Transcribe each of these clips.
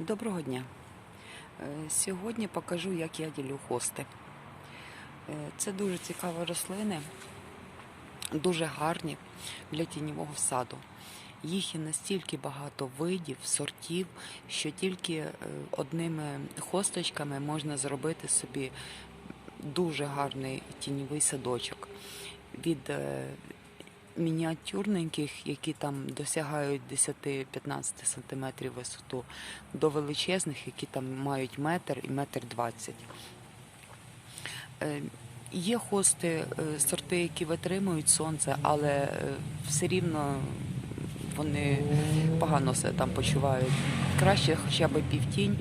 Доброго дня. Е, Сьогодні покажу, як я ділю хости. Е, Це дуже цікаві рослини, дуже гарні для тіньового саду. Їх є настільки багато видів, сортів, що тільки е, одними хосточками можна зробити собі дуже гарний тіньовий садочок. Від мініатюрненьких, які там досягають 10-15 см висоту, до величезних, які там мають метр і метр двадцять. Е, Є хости, е, сорти, які витримують сонце, але е, все рівно вони погано себе там почувають. Краще хоча б півтінь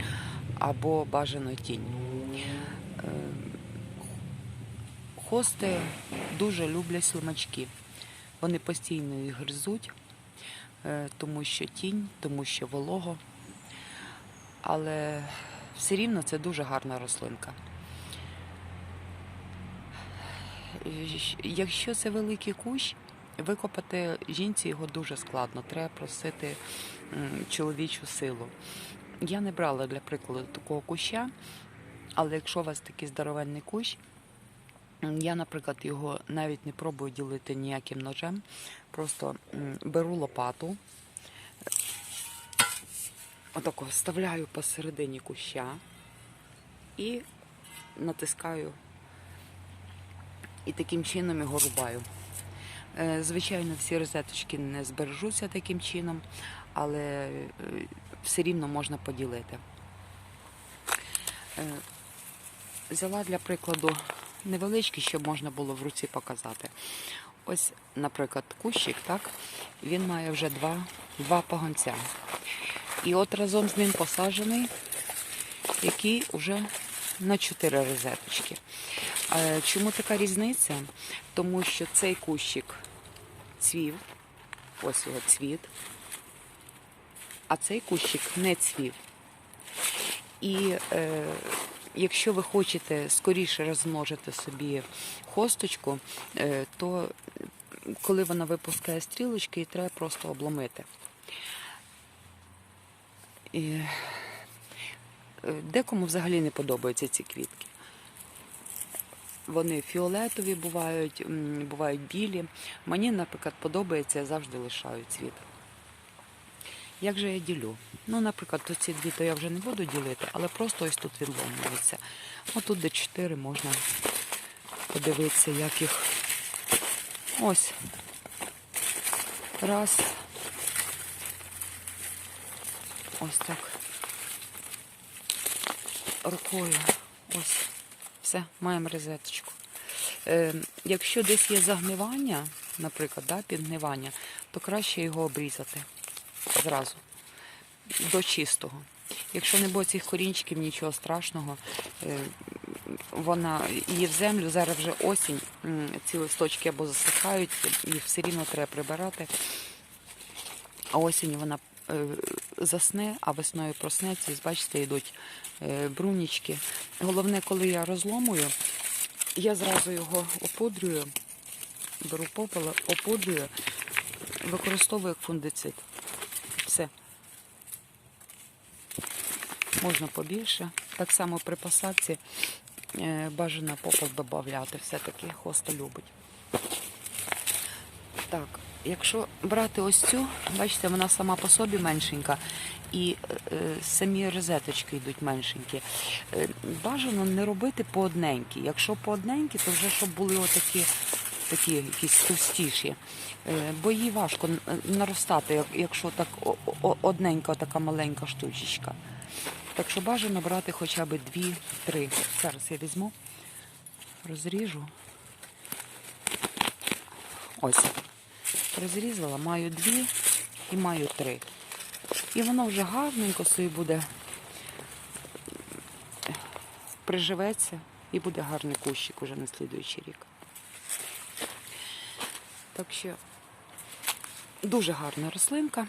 або бажано тінь. Хости дуже люблять слимачки. Вони постійно їх гризуть, е, тому що тінь, тому що волого. Але все рівно це дуже гарна рослинка. Е, Якщо це великий кущ, викопати жінці його дуже складно. Треба просити чоловічу силу. Я не брала для прикладу такого куща, але якщо у вас такий здоровенний кущ, я, наприклад, його навіть не пробую ділити ніяким ножем. Просто беру лопату, отако вставляю посередині куща і натискаю і таким чином його рубаю. Е, Звичайно, всі розеточки не збережуться таким чином, але е, все рівно можна поділити. Е, Взяла для прикладу невеличкий, щоб можна було в руці показати. Ось, наприклад, кущик, так, він має вже два, два пагонця. І от разом з ним посаджений, який вже на чотири розеточки. Е, Чому така різниця? Тому що цей кущик цвів, ось його цвіт, а цей кущик не цвів. І е, якщо ви хочете скоріше розмножити собі хосточку, е, то коли вона випускає стрілочки, її треба просто обломити. І, е, декому взагалі не подобаються ці квітки. Вони фіолетові бувають, бувають білі. Мені, наприклад, подобається, я завжди лишаю цвіт. Як же я ділю? Ну, наприклад, ці дві то я вже не буду ділити, але просто ось тут відломлюється. Отут де чотири можна подивитися, як їх. Ось. Раз. Ось так. Рукою. Ось. Все, маємо розеточку. Е, якщо десь є загнивання, наприклад, да, підгнивання, то краще його обрізати зразу до чистого. Якщо не було цих корінчиків, нічого страшного. Е, Вона її в землю, зараз вже осінь, ці листочки або засихають, їх все рівно треба прибирати. А осінь вона е, засне, а весною проснеться, і бачите, йдуть е, брунічки. Головне, коли я розломую, я зразу його опудрюю, беру попел, опудрюю, використовую як фундицид. Все. Можна побільше. Так само при посадці е, бажано попел додати. Все-таки хоста любить. Так, якщо брати ось цю, бачите, вона сама по собі меншенька, і е, самі розеточки йдуть меншенькі. Е, бажано не робити по одненькі. Якщо по одненькі, то вже щоб були отакі такі якісь товстіші. Е, бо їй важко наростати, якщо так одненька така маленька штучечка. Так що бажано брати хоча б дві-три. Зараз я візьму, розріжу. Ось. Розрізала, маю дві і маю три. І воно вже гарненько собі буде приживеться і буде гарний кущик уже на слідуючий рік. Так що дуже гарна рослинка.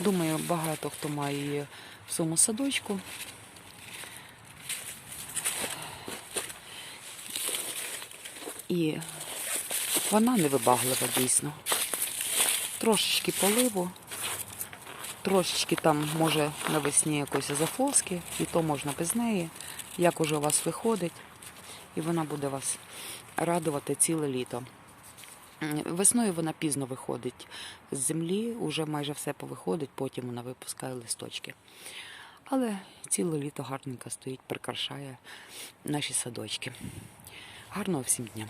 Думаю, багато хто має її в своєму садочку. І вона невибаглива дійсно. Трошечки поливу Трошечки там може навесні якось зафоски, і то можна без неї. Як уже у вас виходить, і вона буде вас радувати ціле літо. Весною вона пізно виходить з землі, вже майже все повиходить, потім вона випускає листочки. Але ціле літо гарненько стоїть, прикрашає наші садочки. Гарного всім дня!